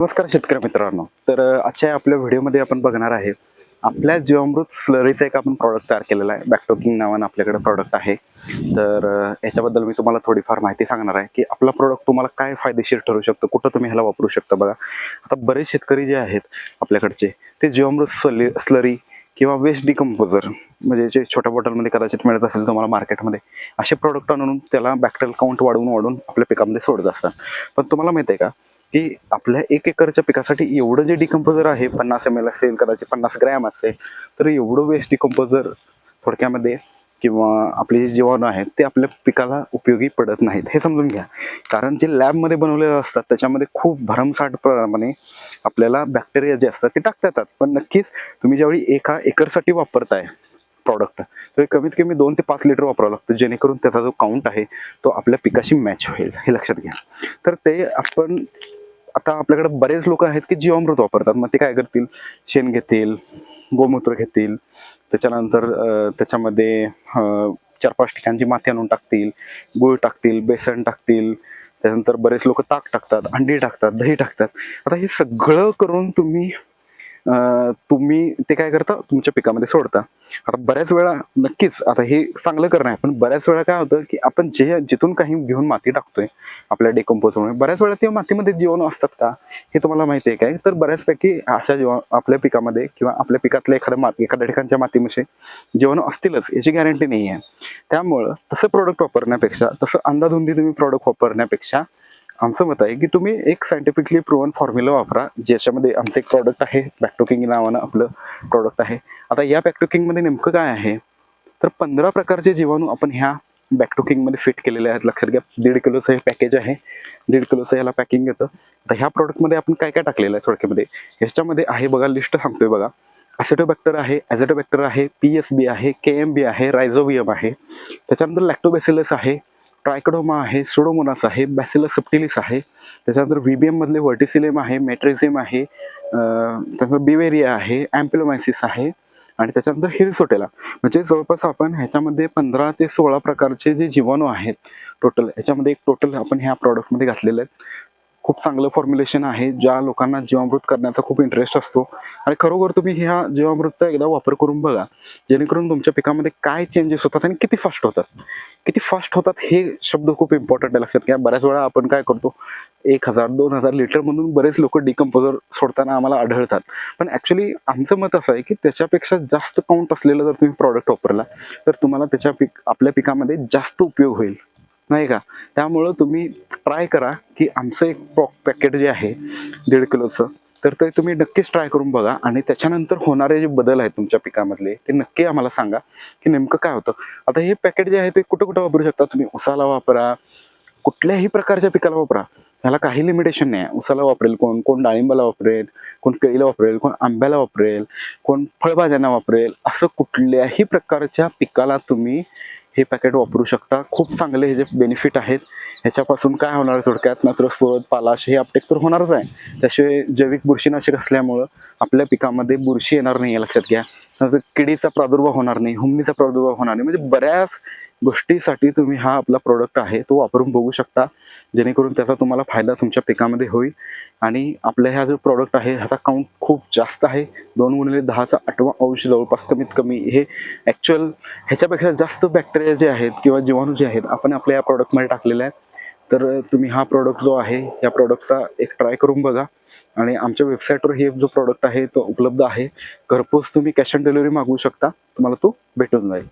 नमस्कार शेतकरी मित्रांनो. तर आजच्या आपल्या व्हिडिओमध्ये आपण बघणार आहे आपल्या जीवामृत स्लरीचा एक आपण प्रॉडक्ट तयार केलेला आहे. बॅकटोकिंग नावानं आपल्याकडे प्रॉडक्ट आहे. तर याच्याबद्दल मी तुम्हाला थोडीफार माहिती सांगणार आहे की आपला प्रॉडक्ट तुम्हाला काय फायदेशीर ठरू शकतं कुठं तुम्ही ह्याला वापरू शकता बघा. आता बरेच शेतकरी जे आहेत आपल्याकडचे ते जीवामृत स्लरी स्लरी किंवा वेस्ट डिकम्पोजर म्हणजे जे छोट्या बॉटलमध्ये कदाचित मिळत असेल तुम्हाला मार्केटमध्ये असे प्रॉडक्ट आणून त्याला बॅक्टेरियल काउंट वाढवून वाढवून आपल्या पिकामध्ये सोडत असतात. पण तुम्हाला माहिती आहे का की आपल्या एक एकरच्या पिकासाठी एवढं जे डिकम्पोजर आहे पन्नास एम एल असेल कदाचित पन्नास ग्रॅम असेल तर एवढं वेस्ट डिकम्पोजर थोडक्यामध्ये किंवा आपले जे जीवाणू आहेत ते आपल्या पिकाला उपयोगी पडत नाहीत. हे समजून घ्या. कारण जे लॅबमध्ये बनवलेले असतात त्याच्यामध्ये खूप भरमसाठ प्रमाणे आपल्याला बॅक्टेरिया जे असतात ते टाकता येतात. पण नक्कीच तुम्ही ज्यावेळी एका एकरसाठी वापरताय प्रॉडक्ट तर कमीत कमी दोन ते पाच लिटर वापरावं लागतं. जेणेकरून त्याचा जो काउंट आहे तो आपल्या पिकाशी मॅच होईल. हे लक्षात घ्या. तर ते आपण आता आपल्याकडे बरेच लोक आहेत की जीवामृत वापरतात. मग ते काय करतील? शेण घेतील गोमूत्र घेतील त्याच्यानंतर त्याच्यामध्ये चार पाच ठिकाणची माती आणून टाकतील गुळ टाकतील बेसन टाकतील त्यानंतर बरेच लोक ताक टाकतात अंडी टाकतात दही टाकतात. आता हे सगळं करून तुम्ही तुम्ही ते काय करता? तुमच्या पिकामध्ये सोडता. आता बऱ्याच वेळा नक्कीच आता हे चांगलं करणं आहे पण बऱ्याच वेळा काय होतं की आपण जे जिथून काही घेऊन माती टाकतोय आपल्या डेकम्पोजमुळे बऱ्याच वेळा ते मातीमध्ये जीवाणू असतात का? हे तुम्हाला माहिती आहे काय? तर बऱ्याचपैकी अशा जीवा आपल्या पिकामध्ये किंवा आपल्या पिकातल्या एखाद्या माती एखाद्या ठिकाणच्या मातीमध्ये जीवाणू असतीलच याची गॅरंटी नाही आहे त्यामुळं तसं प्रोडक्ट वापरण्यापेक्षा तसं अंदाधुंदी तुम्ही प्रोडक्ट वापरण्यापेक्षा आमचं मत आहे की तुम्ही एक सायंटिफिकली प्रूव्हन फॉर्म्युला वापरा ज्याच्यामध्ये आमचं एक प्रॉडक्ट आहे बॅकटोकिंग नावानं आपलं प्रॉडक्ट आहे. आता या बॅकटोकिंगमध्ये नेमकं काय आहे? तर पंधरा प्रकारचे जीवाणू आपण ह्या बॅकटोकिंगमध्ये फिट केलेले आहेत. लक्षात घ्या दीड किलोचं हे पॅकेज आहे. दीड किलोचं याला पॅकिंग येतं. तर ह्या प्रॉडक्टमध्ये आपण काय काय टाकलेलं आहे थोडक्यामध्ये? ह्याच्यामध्ये आहे बघा लिस्ट सांगतोय बघा. ॲसिटोबॅक्टर आहे ॲझेटोबॅक्टर आहे पी एस बी आहे के एम बी आहे रायझोबियम आहे. त्याच्यानंतर लॅक्टोबॅसिलस आहे ट्रायकडोमा आहे सुडोमोनास आहे बॅसिलस सप्टिलिस आहे. त्याच्यानंतर व्ही बी एममधले व्हर्टिसिलेम आहे मेट्रेझिम आहे त्यानंतर बिवेरिया आहे ॲम्पिलोमायसिस आहे आणि त्याच्यानंतर हिरसोटेला. म्हणजे जवळपास आपण ह्याच्यामध्ये पंधरा ते सोळा प्रकारचे जे जीवाणू आहेत टोटल ह्याच्यामध्ये एक टोटल आपण ह्या प्रॉडक्टमध्ये घातलेले आहेत. खूप चांगलं फॉर्म्युलेशन आहे ज्या लोकांना जीवामृत करण्याचा खूप इंटरेस्ट असतो. आणि खरोखर तुम्ही ह्या जीवामृतचा एकदा वापर करून बघा जेणेकरून तुमच्या पिकामध्ये काय चेंजेस होतात आणि किती फास्ट होतात. किती फास्ट होतात हे शब्द खूप इम्पॉर्टंट आहे लक्षात घ्या. बऱ्याच वेळा आपण काय करतो एक हजार दोन हजार लिटर म्हणून बरेच लोक डिकम्पोजर सोडताना आम्हाला आढळतात. पण ॲक्च्युली आमचं मत असं आहे की त्याच्यापेक्षा जास्त काउंट असलेलं जर तुम्ही प्रॉडक्ट वापरला तर तुम्हाला त्याच्या पिक आपल्या पिकामध्ये जास्त उपयोग होईल. नाही का? त्यामुळं तुम्ही ट्राय करा की आमचं एक पॉक पॅकेट जे आहे दीड किलोचं तर ते तुम्ही नक्कीच ट्राय करून बघा आणि त्याच्यानंतर होणारे जे बदल आहेत तुमच्या पिकामधले ते नक्की आम्हाला सांगा की नेमकं काय होतं. आता हे पॅकेट जे आहे ते कुठं कुठं वापरू शकता? तुम्ही उसाला वापरा कुठल्याही प्रकारच्या पिकाला वापरा. ह्याला काही लिमिटेशन नाही आहे. उसाला वापरेल कोण? कोण डाळिंबाला वापरेल कोण केळीला वापरेल कोण आंब्याला वापरेल कोण फळभाज्यांना वापरेल असं कुठल्याही प्रकारच्या पिकाला तुम्ही हे पॅकेट वापरू शकता. खूप चांगले हे जे बेनिफिट आहेत ह्याच्यापासून काय होणार थोडक्यात? मात्र स्फोरत पालाश हे अपटेक तर होणारच आहे. त्याशिवाय जैविक बुरशीनाशक असल्यामुळं आपल्या पिकामध्ये बुरशी येणार नाही आहे लक्षात घ्या. किडीचा प्रादुर्भाव होणार नाही हुमणीचा प्रादुर्भाव होणार नाही. म्हणजे बऱ्याच गोष्टीसाठी तुम्ही हा आपला प्रोडक्ट आहे तो वापरून बघू शकता. जेणेकरून त्याचा तुम्हाला फायदा तुमच्या पिकामध्ये होईल. आणि आपल्या ह्या जो प्रॉडक्ट आहे ह्याचा काउंट खूप जास्त आहे. दोन गुणिले दहाचा आठवा अंश जवळपास कमीत कमी. हे ॲक्च्युअल ह्याच्यापेक्षा जास्त बॅक्टेरिया जे आहेत किंवा जीवाणू जे आहेत आपण आपल्या या प्रॉडक्टमध्ये टाकलेले आहेत. तर तुम्ही हा प्रॉडक्ट जो आहे या प्रॉडक्टचा एक ट्राय करून बघा. आणि आमच्या वेबसाईटवर हे जो प्रॉडक्ट आहे तो उपलब्ध आहे. घरपोच तुम्ही कॅश ऑन डिलिव्हरी मागवू शकता. तुम्हाला तो भेटून जाईल.